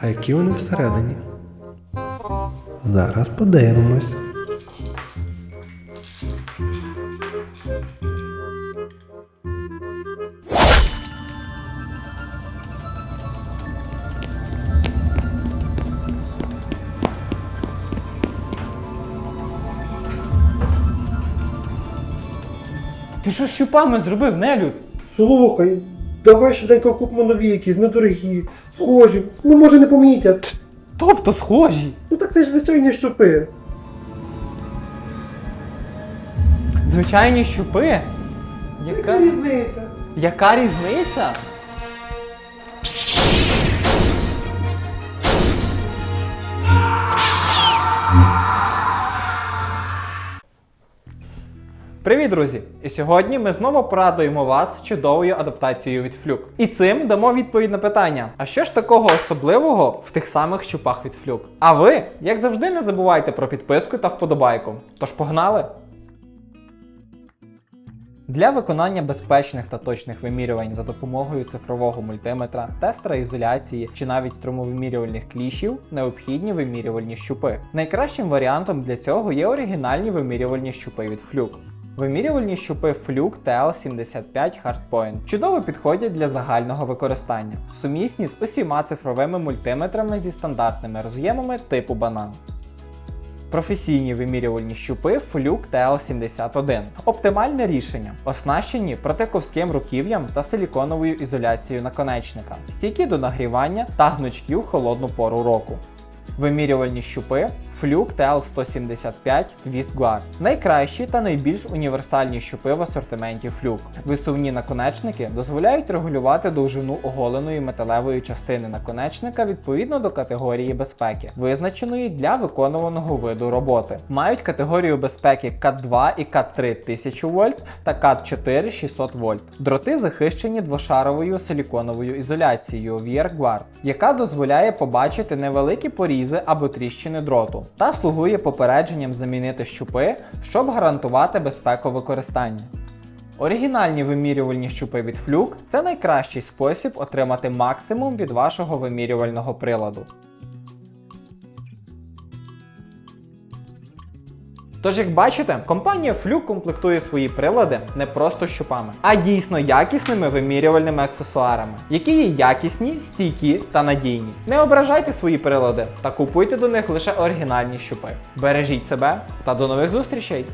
А які вони всередині? Зараз подивимось. Ти що з щупами зробив, нелюд? Слухай, давай швиденько купимо нові якісь, недорогі, схожі. Ну може не помітять. Тобто схожі. Ну так це ж звичайні щупи. Звичайні щупи. Яка, різниця? яка різниця? Привіт, друзі! І сьогодні ми знову порадуємо вас чудовою адаптацією від флюк. І цим дамо відповідь на питання: а що ж такого особливого в тих самих щупах від флюк? А ви, як завжди, не забувайте про підписку та вподобайку. Тож погнали! Для виконання безпечних та точних вимірювань за допомогою цифрового мультиметра, тестера ізоляції чи навіть струмовимірювальних клішів необхідні вимірювальні щупи. Найкращим варіантом для цього є оригінальні вимірювальні щупи від Fluke. Вимірювальні щупи Fluke TL75 Hardpoint чудово підходять для загального використання, сумісні з усіма цифровими мультиметрами зі стандартними роз'ємами типу банан. Професійні вимірювальні щупи Fluke TL71. Оптимальне рішення, оснащені протиковським руків'ям та силіконовою ізоляцією наконечника, стійкі до нагрівання та гнучкі в холодну пору року. Вимірювальні щупи Fluke TL175 Twist Guard. Найкращі та найбільш універсальні щупи в асортименті Fluke. Висувні наконечники дозволяють регулювати довжину оголеної металевої частини наконечника відповідно до категорії безпеки, визначеної для виконуваного виду роботи. Мають категорію безпеки CAT2 і CAT3 1000 вольт та CAT4 600 вольт. Дроти захищені двошаровою силіконовою ізоляцією Guard, яка дозволяє побачити невеликі порізи або тріщини дроту, та слугує попередженням замінити щупи, щоб гарантувати безпеку використання. Оригінальні вимірювальні щупи від флюк – це найкращий спосіб отримати максимум від вашого вимірювального приладу. Тож, як бачите, компанія Fluke комплектує свої прилади не просто щупами, а дійсно якісними вимірювальними аксесуарами, які є якісні, стійкі та надійні. Не ображайте свої прилади та купуйте до них лише оригінальні щупи. Бережіть себе та до нових зустрічей!